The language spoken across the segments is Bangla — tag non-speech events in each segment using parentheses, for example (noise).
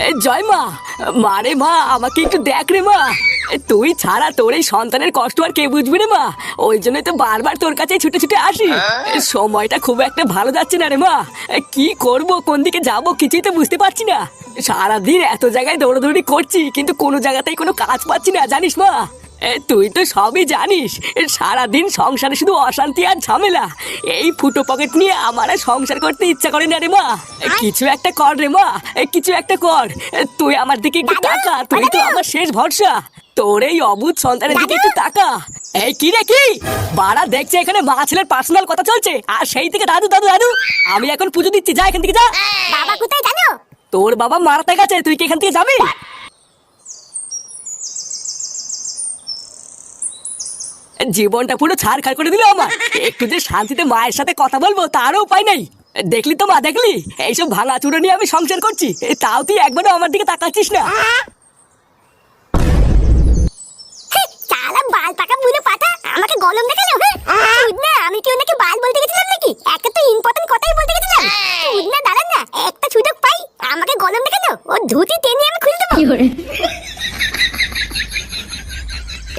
এ, জয় মা। মারে মা আমাকে একটু দেখ রে মা। তুই ছাড়া তোর এই সন্তানের কষ্ট আর কে বুঝবি রে মা। ওই জন্যই তো বারবার তোর কাছে ছুটে ছুটে আসি। এ, সময়টা খুব একটা ভালো যাচ্ছে না রে মা। কি করব কোন দিকে যাব কিছুই তো বুঝতে পারছি না। সারাদিন এত জায়গায় দৌড়াদৌড়ি করছি কিন্তু কোনো জায়গাতেই কোনো কাজ পাচ্ছি না জানিস মা। তুই তো সবই জানিস। সারাদিন সংসারে শুধু অশান্তি আর ঝামেলা। এই ফুটো পকেট নিয়ে আমার আর সংসার করতে ইচ্ছা করে না রে মা। কিছু একটা কর রে মা। কিছু একটা কর। তুই আমার দিকে একটু তাকা। তুই তো আমার শেষ ভরসা। তোর এই অবুধ সন্তানের দিকে একটু তাকা। এই কি রে কি? বাড়া দেখছে এখানে মা ছেলের পার্সোনাল কথা চলছে। আর সেই থেকে দাদু দাদু দাদু। আমি এখন পুজো দিচ্ছি। যা এখান থেকে যা। বাবা কোথায় জানো? তোর বাবা মারাতে গেছে। তুই কি এখান থেকে যাবি? জীবনটা পুরো ছাড়খাড় করে দিল আমার। একটু যে শান্তিতে মায়ের সাথে কথা বলব তারও উপায় নেই। দেখলি তো মা দেখলি? এইসব ভাঙা চুরো নিয়ে আমি সংসার করছি। তাও তুই একবারও আমার দিকে তাকাচ্ছিস না। চালা বাল পাকা বুনো পাতা আমাকে গলম দেখাল না আমি কি ওনাকে বাল বলতে গেছিলাম নাকি? একটা তো ইম্পর্টেন্ট কথাই বলতে গেছিলাম। না দাঁড়ান না একটা সুযোগ পাই আমাকে গলম দেখাল। ও ধুতি টেনে আমি খুলে দেবো।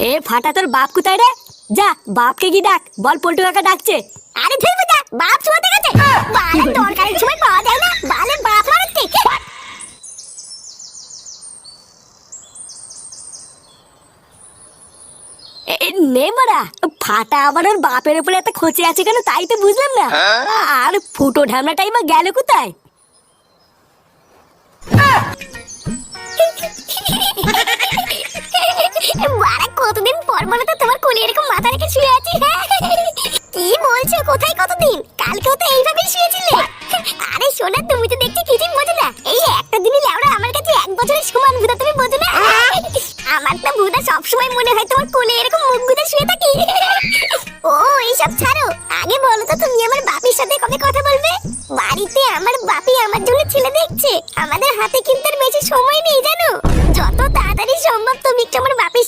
এ ফাটা তোর বাপ কোথায় রে? যা বাপকে কি ডাক বল পল্টু কাকা ডাকছে। আরে ধরবো যা বাপ শোয়াতে গেছে? বালের দরকারের সময় পাওয়া যায় না বালের বাপ মারাচ্ছে এ, নে মারা ফাটা আবার ওর বাপের উপরে এত খোঁচে আছে কেন তাই তো বুঝলাম না। আর ফুটো ঢামনা টাইমা গেল কোথায়? (laughs) বাড়া কতদিন পর বলে তো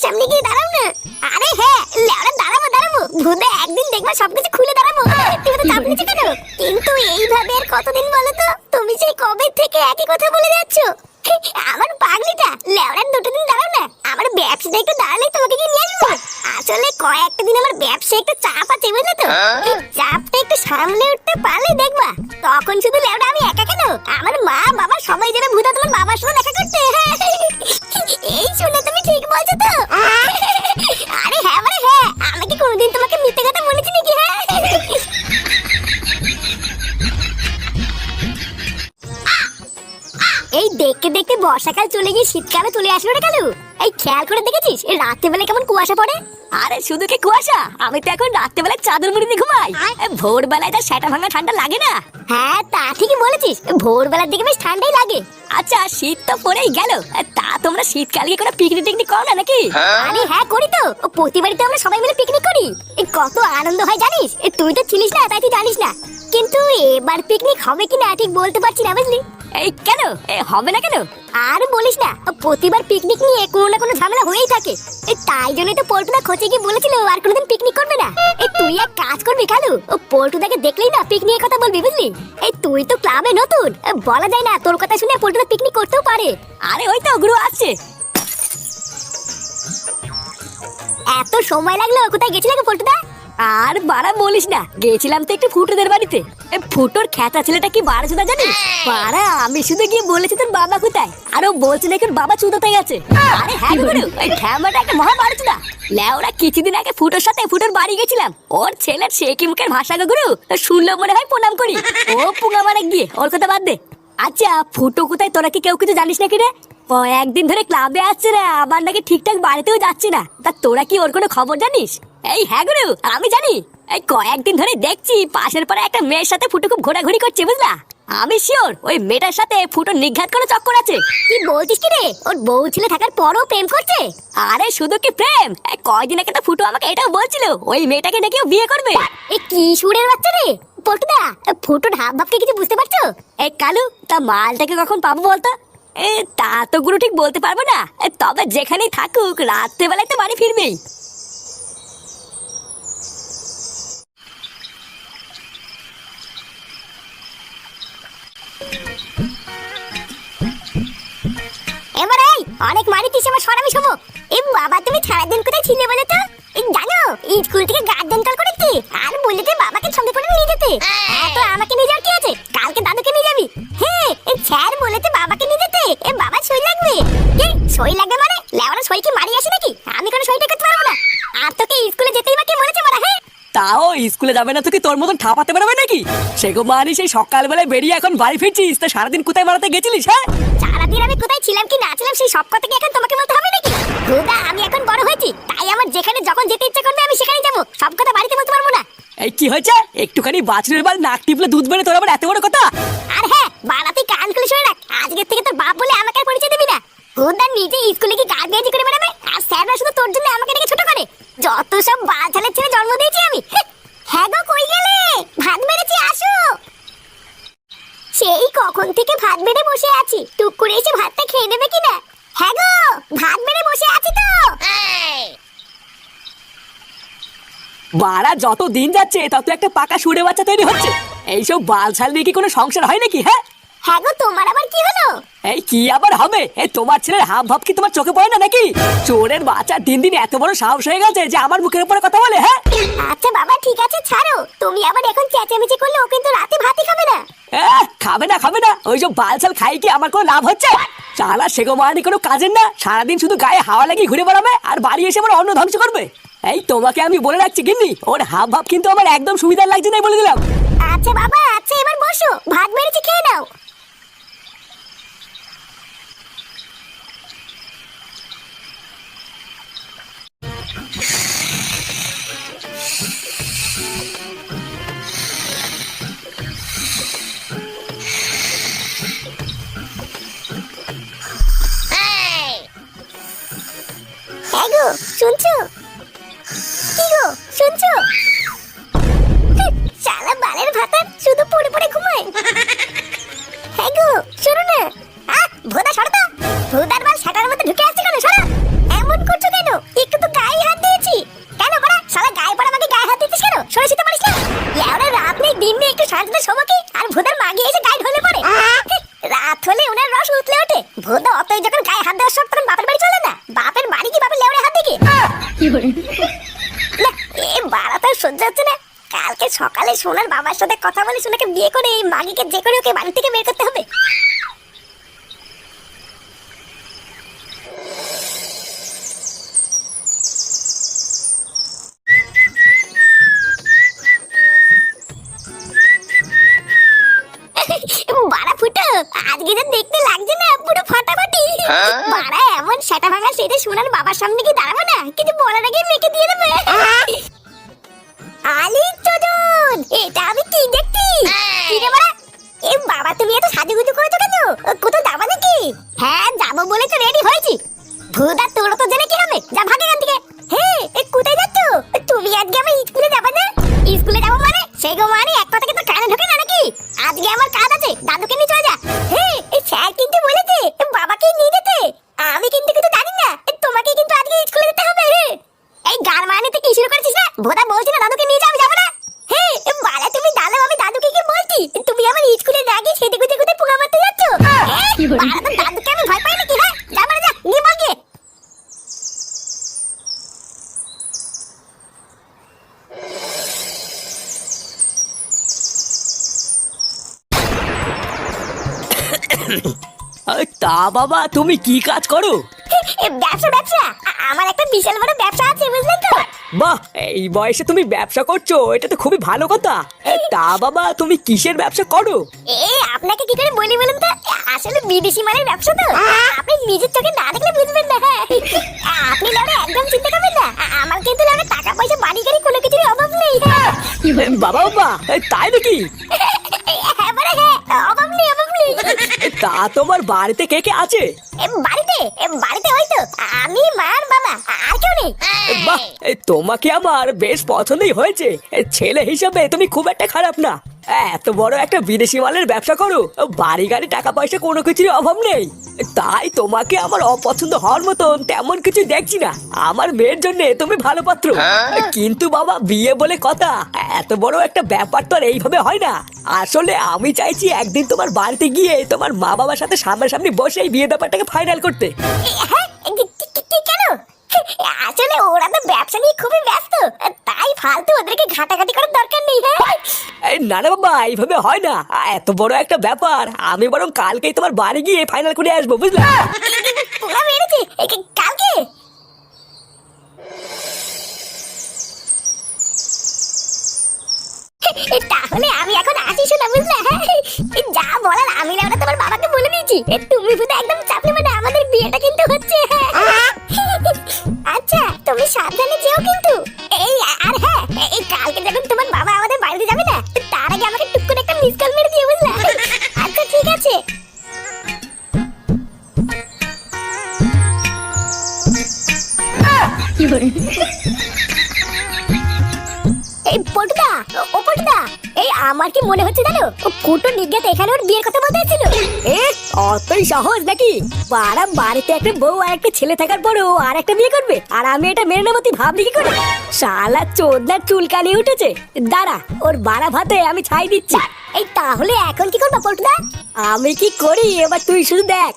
সামনে গিয়ে দাঁড়াও না। আরে হ্যাঁ লেওড়া দাঁড়াবো দাঁড়াবো। ভুদা একদিন দেখবা সবকিছু খুলে দাঁড়াবো। তুমি তো চাপ কেন? কিন্তু এইভাবে আর কতদিন বলো তো? তুমি সেই কবে থেকে একই কথা বলে যাচ্ছ? বর্ষাকাল চলে গিয়ে শীতকালে চলে আসলো রে কালু। এই খেয়াল করে দেখেছিস? এই রাত্রেবেলা কেমন কুয়াশা পড়ে? আরে শুধু কি কুয়াশা? আমি তো এখন রাত্রেবেলায় চাদর মুড়ি দিয়ে ঘুমাই। ভোরবেলায় তার সেটা ভাঙা ঠান্ডা লাগে না? হ্যাঁ তা ঠিকই বলেছিস। ভোরবেলার দিকে বেশ ঠান্ডাই লাগে। আচ্ছা শীত তো পড়েই গেল। তা তোমরা শীতকালে কি কোনো পিকনিক টিকনিক করো না নাকি? আরে হ্যাঁ করি তো। ও প্রতিবারই তো আমরা সবাই মিলে পিকনিক করি। এ, কত আনন্দ হয় জানিস? এ, তুই তো ছিলিস না তাই তুই জানিস না। কিন্তু এবার পিকনিক হবে কি না ঠিক বলতে পারছি না বুঝলি? এই কেন? এ, হবে না কেন? আর বলিস না প্রতিবার পিকনিক নিয়ে কোনো না কোনো ঝামেলা হয়েই থাকে। এ, তাই জন্যই তো পল্টুদা খোঁজে গিয়ে বলেছিল আর কোনোদিন পিকনিক করবে না। এই তুই এক কাজ করবি খালু ও পল্টুদাকে দেখলেই না পিকনিকের কথা বলবি বুঝলি? এই তুই তো ক্লাবে নতুন বলা যায় না তোর কথা শুনে পল্টুদা পিকনিক করতেও পারে। আরে ওই তো গুরু আসছে। এত সময় লাগল কোথায় গেছিলে পল্টুদা? আর বাড়া বলিস না গেছিলাম তো একটু ফুটোদের বাড়িতে। এ, ফুটোর খেতা ছেলেটা কি বারো চুদা জানিস? বাড়া আমি শুধু গিয়ে বলেছি তোর বাবা কোথায়। আর ও বলছে নাকি ওর বাবা চুদাতে গেছে। আরে হ্যাঁ গুরু ওই ঠ্যামাটা একটা মহা বারো চুদা। লেওরা কিছুদিন আগে ফুটোর সাথে ফুটোর বাড়ি গেছিলাম। ওর ছেলের শেকি মুখের ভাষা গো গুরু? শুনলো মনে হয় প্রণাম করি। ও পুঙ্গা মারে গিয়ে ওর কথা বাদ দে। আচ্ছা ফুটো কোথায়? তোরা কি কেউ কিছু জানিস নাকি রে? ও একদিন ধরে ক্লাবে আসছে না আবার নাকি ঠিকঠাক বাড়িতেও যাচ্ছে না। তা তোরা কি ওর কোনো খবর জানিস? এই হ্যাঁ গুরু আমি জানি। এই কয়েকদিন ধরে দেখছি পাশের পরে একটা মেয়ের সাথে ফুটো খুব ঘোরাঘুরি করছে বুঝলা? আমি শিওর ওই মেয়েটার সাথে ফুটো নিঘাত করে চক্কর আছে। কি বলছিস কি রে? ওর বউ ছেলে থাকার পরও প্রেম করছে? আরে শুধু কি প্রেম? এই কয়দিন আগে তো ফুটো আমাকে এটাও বলছিল ওই মেয়েটাকে নাকি বিয়ে করবে। এ কি সুরের বাচ্চা রে? পল্টুদা ফুটো হাব ভাবকে কিছু বুঝতে পারছ? এই কালু তা মালটাকে কখন পাবো বলতো? এ তা তো গুরু ঠিক বলতে পারব না। তবে যেখানেই থাকুক রাত্রেবেলায় তো বাড়ি ফিরবেই। অনেক মারিতিস আমার সরামি শোবো এই বাবা, তুমি সারাদিন কোথায় ছিলে বলে তো? এই জানো, এই স্কুল থেকে গার্ডেন কল করেছি। আর বললে বাবাকে সঙ্গে করে নিয়ে যেতে। হ্যাঁ তো আমাকে নিয়ে যাওয়ার স্কুলে যাবে না তোকে তোর মতন ঠাপাতে পারবে নাকি? সেগো মানি সেই সকালবেলায় বেরিয়ে এখন বাড়ি ফিরছিস তা সারাদিন কোথায় বেড়াতে গেছিলিস হ্যাঁ? সারাদিন আমি কোথায় ছিলাম কি না ছিলাম সেই সব কথা কি এখন তোমাকে বলতে হবে নাকি? হুদা আমি এখন বড় হয়েছি তাই আমার যেখানে যখন যেতে ইচ্ছে করবে আমি সেখানে যাব সব কথা বাড়িতে বলতে পারব না। এই কি হয়েছে? একটুখানি বাছুরের বাল নাক টিপলে দুধ বেড়ে তোর আবার এত বড় কথা? আর হ্যাঁ বাড়াতে কান খুলে শুনে রাখ আজকের থেকে তোর বাপ বলে আমাকে পরিচয় দিবি না। হুদা নিজে স্কুলে কি বেয়াজি করে বেড়াবে? আর স্যাররা শুধু তোর জন্য আমাকে ডেকে ছোট করে। যত সব বাছালের ছেলে জন্ম দিয়েছি আমি হ্যাঁ গো কই গেলে ভাত বেড়েছি আসো সেই কখন থেকে ভাত বেড়ে বসে আছি। টুক করে এসে ভাতটা খেয়ে নেবে কিনা? হ্যাঁ গো ভাত বেড়ে বসে আছি তো। বাড়া যত দিন যাচ্ছে তত একটা পাকা সুরে বাচ্চা তৈরি হচ্ছে। এইসব বাল ছাল দিয়ে কি কোনো সংসার হয় নাকি হ্যাঁ? হ্যাঁ গো তোমার আবার কি হলো? এই কি আবার হবে? এই তোমার ছেলের হাব ভাব কি তোমার চোখে পড়ে না নাকি? চোরের বাচ্চা দিন দিন এত বড় সাহস হয়ে গেছে যে আমার মুখের উপরে কথা বলে হ্যাঁ? আচ্ছা বাবা ঠিক আছে ছাড়ো। তুমি আবার এখন চেঁচামেচি করলে ও কিন্তু রাতে ভাতই খাবে না। খাবে না খাবে না। ওই সব বালছাল খাই কি আমার কোনো লাভ হচ্ছে? চালা সেগো মারানি কোনো কাজের না। সারাদিন শুধু গায়ে হাওয়া লাগিয়ে ঘুরে বেড়াবে আর বাড়ি এসে আমার অন্ন ধ্বংস করবে। এই তোমাকে আমি বলে রাখছি গিন্নি ওর হাব ভাব কিন্তু আমার একদম সুবিধার লাগছে না বলে দিলাম। আচ্ছা বাবা আচ্ছা এবার বসো। ভাত বেড়েছি খেয়ে নাও। হ্যাঁ গো শুনছো কি গো শুনছো হচ্ছে না। কালকে সকালে সোনার বাবার সাথে কথা বলে সোনাকে বিয়ে করে এই মাগিকে, যে করে ওকে বাড়ি থেকে বের করতে হবে। সামনে কি দাঁড়াবো না? কিছু বলার আগে দিয়ে দেবে। আলি চোদন এটা আমি কি দেখছি? কি রে বাড়া? এ বাবা তুমি এত সাজুগুজু করেছ কেন? কোথাও যাবা নাকি? হ্যাঁ যাব বলে তো রেডি হয়েছি। ভুদা তোর তো জেনে কি ভোদা বলছি না দাদুকে নিয়ে যাবে যাব না। হে বালা তুমি দাদু আমি দাদুকে কি বলছি? তুমি আমার স্কুলে না গিয়ে সেটে গুজে গুজে পোকা মারতে যাচ্ছ? দাদুকে আমি ভয় পাই নাকি হ্যাঁ? যা মানে যা নিয়ে আরে তা বাবা তুমি কি কাজ করো? ব্যবসা ব্যবসা। আমার একটা বিশাল বড় ব্যবসা আছে বুঝলেন তো? বাহ এই বয়সে তুমি ব্যবসা করছ এটা তো খুবই ভালো কথা। তা বাবা তুমি কিসের ব্যবসা করো? এ আপনাকে কি করে বলি বলুন তো? আসলে বিদেশি মালের ব্যবসা তো। আপনি নিজের চোখে না দেখলে বুঝবেন না হ্যাঁ। আপনি লাউরে একদম চিন্তা করবেন না। আমার কিন্তু লাউরে টাকা পয়সা বাড়ি গাড়ি কোনো কিছুরই অভাব নেই হ্যাঁ। বাবা বাবা তাই নাকি? (laughs) হ্যাঁ মানে হ্যাঁ তা তোমার বাড়িতে কে কে আছে? বাড়িতে বাড়িতে ওই তো আমি মা আর বাবা আর কেউ নেই। বাহ তোমাকে আমার বেশ পছন্দই হয়েছে। ছেলে হিসাবে তুমি খুব একটা খারাপ না। এত বড় একটা বিদেশি মালের ব্যবসা করো। বাড়ি গাড়ি টাকা পয়সা কোনো কিছুর অভাব নেই। তাই তোমাকে আমার অপছন্দ হওয়ার মতন তেমন কিছু দেখছি না। আমার মেয়ের জন্য তুমি ভালো পাত্র। কিন্তু বাবা বিয়ে বলে কথা এত বড় একটা ব্যাপার তো আর এইভাবে হয় না। আসলে আমি চাইছি একদিন তোমার বাড়িতে গিয়ে তোমার মা বাবার সাথে সামনাসামনি বসে এই বিয়ে ব্যাপারটাকে ফাইনাল করতে। হ্যাঁ আসলে ওরা তো ব্যবসা নিয়ে খুবই ব্যস্ত। তাই ফালতু ওদেরকে ঘাটাঘাটি করার দরকার নেই হ্যাঁ? না না বাবা এইভাবে হয় না। এত বড় একটা ব্যাপার। আমি বরং কালকেই তোমার বাড়ি গিয়ে ফাইনাল করে আসব বুঝলা? মেরেছে। এ কালকে? তাহলে আমি এখন আসি শোনা বুঝলে? হ্যাঁ? যা বলার আমি না তোমার বাবাকে বলে দিয়েছি। তুমি শুধু একদম চাপলে মানে আমাদের বিয়েটা কিন্তু হচ্ছে। মনে হচ্ছে জানো? ও ফুটো নিজ্ঞাত এখানে ওর বিয়ের কথা বলতে ছিল এ অতই সহজ নাকি? পাড়া বাড়িতে একটা বউ আর একটা ছেলে থাকার পরেও আর একটা বিয়ে করবে। আর আমি এটা মেনে নেব তুই ভাবলি কি করে? শালা চোদনার চুলকানি উঠেছে। দাঁড়া ওর বাড়া ভাতে আমি ছাই দিচ্ছি। এই তাহলে এখন কি করবা পটুদা আমি কি করি? এবার তুই শুধু দেখ।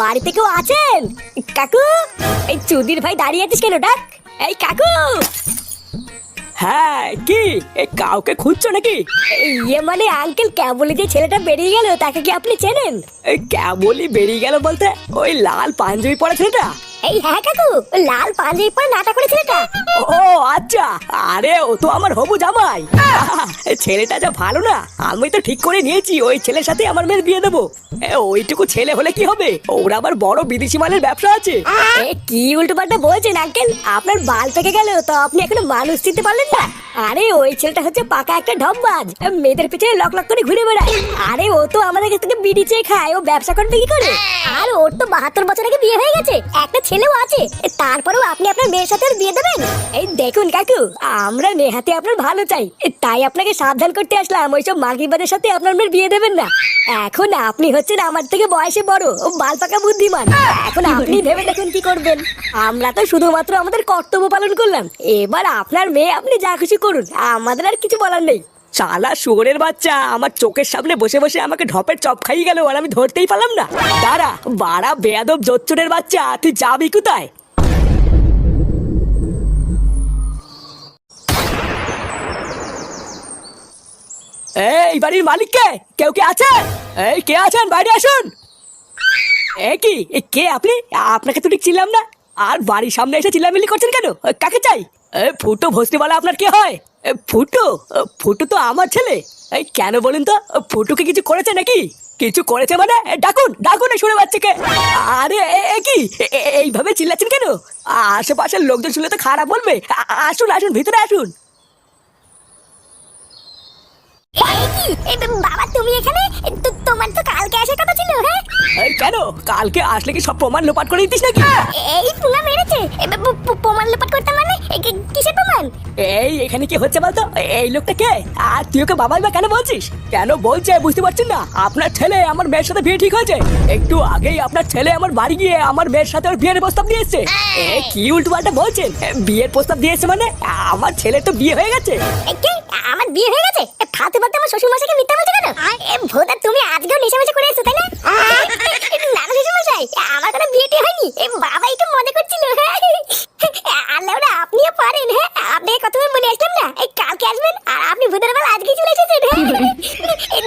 বাড়িতে কেউ আছেন? কাকু এই চুদির ভাই দাঁড়িয়ে আছিস কেন ডাক? এই কাকু! হ্যাঁ কি? এই কাউকে খুঁজছো নাকি? ইয়ে মানে আঙ্কেল কেবলই যে ছেলেটা বেরিয়ে গেল তাকে কি আপনি চেনেন? এই কেবলই বেরিয়ে গেল বলতে ওই লাল পাঞ্জাবি পরা ছেলেটা? এই হ্যাঁ কাকু লাল পাঞ্জাবি পরে নাটা করে ছেলেটা ও আচ্ছা। আরে ও তো আমার হবু জামাই। (laughs) ছেলেটা যা ভালো না আমি তো ঠিক করে নিয়েছি ওই ছেলের সাথে আমার মেয়ের বিয়ে দেবো। ওইটুকু ছেলে হলে কি হবে? ওর আবার বড় বিদেশি মালের ব্যবসা আছে। কি উল্টো পাল্টা বলছেন আঙ্কেল? আপনার বাল পেকে গেল তো আপনি এখনও মানুষ চিনতে পারলেন না। আরে ওই ছেলেটা হচ্ছে পাকা একটা ঢপবাজ। মেয়েদের পিছনে লক লক করে ঘুরে বেড়ায়। আরে ও তো আমাদের কাছ থেকে বিড়ি চেয়ে খায় ও ব্যবসা করবে কি করে? আর ওর তো বাহাত্তর বছর আগে বিয়ে হয়ে গেছে। একটা ছেলেও আছে। তারপরেও আপনি আপনার মেয়ের সাথে ওর বিয়ে দেবেন? এই দেখুন কাকু, আমরা নেহাতে আপনার ভালো চাই। তাই আপনাকে সাবধান করতে আসলাম, ওইসব মাগিবাদের সাথে আপনার মেয়ের বিয়ে দেবেন না। এখন আপনি হচ্ছেন আমার থেকে বয়সে বড় ও বাল পাকা বুদ্ধিমান। এখন আপনি ভেবে দেখুন কি করবেন। আমরা তো শুধুমাত্র আমাদের কর্তব্য পালন করলাম। এবার আপনার মেয়ে আপনি যা খুশি করুন, আমাদের আর কিছু বলার নেই। শালা শুয়োরের বাচ্চা, আমার চোখের সামনে বসে বসে আমাকে ঢপের চপ খাইয়ে গেল আর আমি ধরতেই পারলাম না। দাঁড়া, বাড়া বেয়াদব জোচ্চরের বাচ্চা, তুই যাবি কোথায়? এই, বাড়ির মালিক কে? কেউ কে আছে? এই, কে আছেন? বাইরে আসুন। এ কি? কে আপনি? আপনাকে তো ঠিক চিনলাম না। আর বাড়ির সামনে এসে চিল্লামিল্লি করছেন কেন? কাকে চাই? ফুটো ভস্তিওয়ালা আপনার কে হয়? ফুটো ফুটো তো আমার ছেলে। এই, কেন বলেন তো? ফুটুকে কিছু করেছে নাকি? কিছু করেছে মানে? ডাকুন ডাকুন শুনে বাচ্চাকে। আরে কি? এইভাবে চিল্লাচ্ছেন কেন? আশেপাশের লোকজন শুনলে তো খারাপ বলবে। আসুন আসুন, ভিতরে আসুন। বাবা, তুমি এখানে? তোমার তো কালকে আসার কথা ছিল হ্যাঁ এই কেন? কালকে আসলে কি সব প্রমাণ লোপাট করে দিতিস নাকি? এই পুঙ্গা মেরেছে। প্রমাণ লোপাট করতে মানে? কিসের প্রমাণ? এই এখানে কি হচ্ছে বলতো? এই লোকটা কে? আর তুই ওকে বাবাই বা কেন বলছিস? কেন বলছে বুঝতে না? আপনার ছেলে আমার মেয়ের সাথে বিয়ে ঠিক হয়েছে। একটু আগেই আপনার ছেলে আমার বাড়ি গিয়ে আমার মেয়ের সাথে ওর বিয়ের প্রস্তাব দিয়েছে। এ কি উল্টো পাল্টা বলছেন? বিয়ের প্রস্তাব দিয়েছে মানে? আমার ছেলে তো বিয়ে হয়ে গেছে। আমার বিয়ে হয়ে গেছে? এ, ফালতু ফালতু আমার শ্বশুর মশাইকে মিথ্যা বলছো কেন? ভোদা তুমি আজকেও নেশা মেশা করে এসছো তাই না? না না শ্বশুর মশাই আমার কোনো বিয়েটি হয়নি। বাবা একটু মজা করছিল হ্যাঁ। আল্লাহ আপনিও পারেন হ্যাঁ। মনে আসলাম না? এই কালকে আসবেন আর আপনি ভোদার বেলা আজকে চলে এসেছেন হ্যাঁ।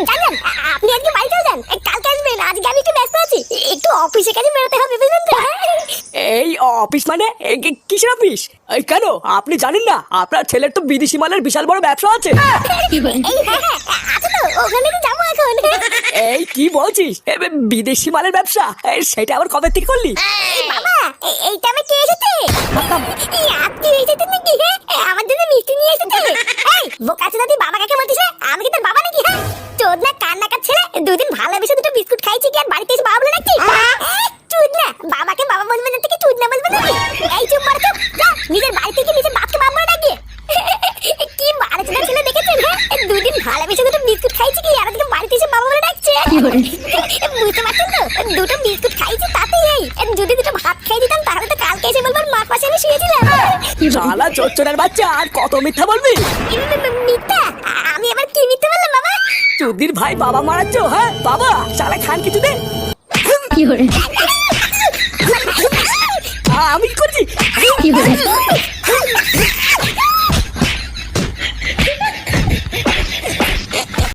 জানেন আপনি আজকে যান কালকে আসবেন আজকে আমি একটু ব্যস্ত আছি। একটু অফিসে কাজে বেরোতে হবে বুঝলেন তো? এই অফিস মানে? কিসের অফিস? এই কেন? আপনি জানেন না আপনার ছেলের তো বিদেশি মালের বিশাল বড় ব্যবসা আছে। হ্যাঁ আছে তো ওখানে যাব এখন এই কি বলছিস? বিদেশি মালের ব্যবসা? সেটা আবার কবে থেকে করলি? বাবা এইটা আমি কে এসেছে। আপনি এসেছেন নাকি হ্যাঁ? আমার জন্য মিষ্টি নিয়ে দাদি বাবা কাকে বলছিস হ্যাঁ? আমি কি তোর বাবা নাকি হ্যাঁ? ছেলে? দুদিন ভালোবেসে দুটো বিস্কুট খাইছি কি আর বাড়িতে এসে বাবা বলে নাকি? বাবাকে বাবা বলবে না থেকে চুদ বলবে এই চুপ মার নিজের বাড়ি থেকে নিজের বাপকে বাপ বলে ডাকি কি বাড়ি ছেলে দেখেছেন হ্যাঁ? দুটো বিস্কুট খাইছি কি আর বাড়িতে এসে বাবা বুঝতে পারছেন তো। দুটো বিস্কুট খাইছি তাতেই এই। যদি দুটো ভাত খাই দিতাম তাহলে তো কালকে এসে বলবার মা পাশে আমি শুয়েছিলাম। শালা চচ্চরের বাচ্চা আর কত মিথ্যা বলবি? মিথ্যা? আমি আবার কি মিথ্যা বললাম বাবা? চুদির ভাই বাবা মারাচ্ছ হ্যাঁ? বাবা শালা খান কিছু দে। কি করছি